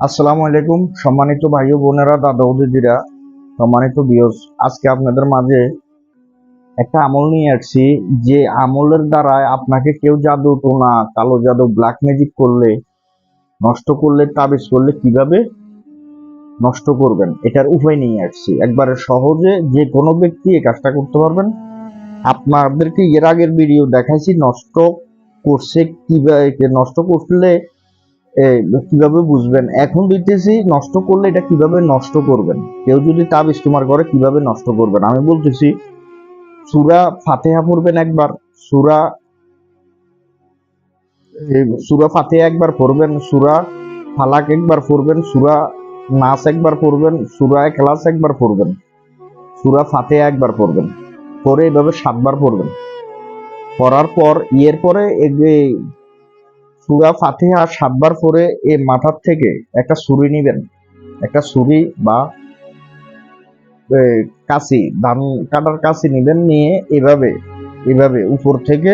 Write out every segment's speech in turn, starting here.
আসসালামু আলাইকুম, সম্মানিত ভাই ও বোনেরা, দাদা ও দিদিরা, সম্মানিত বিয়স আজকে আপনাদের মাঝে একটা আমল নিয়ে আসছি। যে আমলের দ্বারা আপনাকে কেউ জাদু টোনা কালো জাদু ব্ল্যাক ম্যাজিক করলে, নষ্ট করলে, তাবিজ করলে কীভাবে নষ্ট করবেন? এটার উপায় নিয়ে আসছি। একবারে সহজে যে কোনো ব্যক্তি এই কাজটা করতে পারবেন। আপনাদেরকে এর আগের ভিডিও দেখাইছি, নষ্ট করছে কীভাবে, নষ্ট করলে কীভাবে বুঝবেন? এখন দিতেছি নষ্ট করলে এটা কীভাবে নষ্ট করবেন? কেউ যদি তাবিজ তোমার করে, কীভাবে নষ্ট করবেন? আমি বলতেছি, সুরা ফাতেহা পড়বেন একবার, সুরা সুরা ফাতেহা একবার পড়বেন, সুরা ফালাক একবার পড়বেন, সুরা নাস একবার পড়বেন, সুরা ক্লাস একবার পড়বেন, সুরা ফাতেহা একবার পড়বেন, পরে এভাবে সাতবার পড়বেন। পড়ার পর, ইয়ের পরে সুরা ফাতিহা সাতবার পরে এ মাথার থেকে একটা ছুরি নিবেন। একটা ছুরি বা কাঁচি ধান কাটার কাঁচি নিবেন নিয়ে এভাবে এভাবে উপর থেকে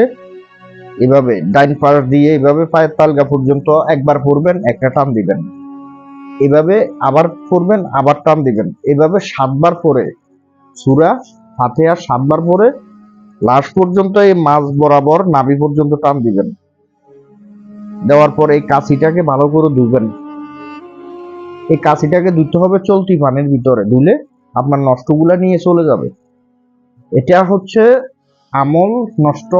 এভাবে ডাইন পাশ দিয়ে এভাবে পায়ের তালগা পর্যন্ত একবার পড়বেন, একটা টান দিবেন। এভাবে আবার পড়বেন, আবার টান দিবেন। এভাবে সাতবার পরে সুরা ফাতিহা সাতবার পরে লাস্ট পর্যন্ত এই মাছ বরাবর নাভি পর্যন্ত টান দিবেন। দেওয়ার পর এই কাঁচিটাকে ভালো করে ধুবেন। এই কাঁচিটাকে ধুতে হবে চলতি পানির ভিতরে, ধুলে আপনার নষ্টগুলা নিয়ে চলে যাবে। এটা হচ্ছে আমল নষ্ট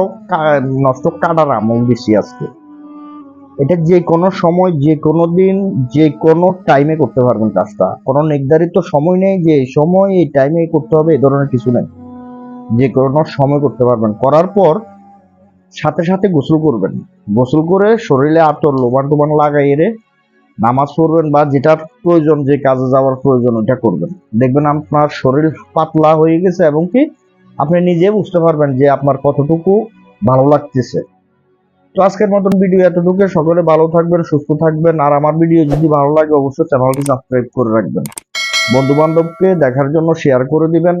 নষ্ট কাটার আমল বেশি আজকে। এটা যে কোনো সময় যে কোনো দিন যে কোনো টাইমে করতে পারবেন কাজটা। কোনো নির্ধারিত সময় নেই যে সময়, এই টাইমে করতে হবে এই ধরনের কিছু নেই। যে কোনো সময় করতে পারবেন। করার পর সাথে সাথে গোসল করবেন। গোসল করে শরীরে আতর লোবান টোবান লাগাই এরে নামাজ পড়বেন বা যেটার প্রয়োজন, যে কাজে যাওয়ার প্রয়োজন ওটা করবেন। দেখবেন আপনার শরীর পাতলা হয়ে গেছে এবং কি আপনি নিজে বুঝতে পারবেন যে আপনার কতটুকু ভালো লাগতেছে। তো আজকের মতন ভিডিও এতটুকু। সকলে ভালো থাকবেন, সুস্থ থাকবেন। আর আমার ভিডিও যদি ভালো লাগে, অবশ্যই চ্যানেলটি সাবস্ক্রাইব করে রাখবেন। বন্ধু বান্ধবকে দেখার জন্য শেয়ার করে দিবেন।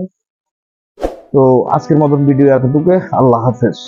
তো আজকের মতন ভিডিও এতটুকু। আল্লাহ হাফেজ।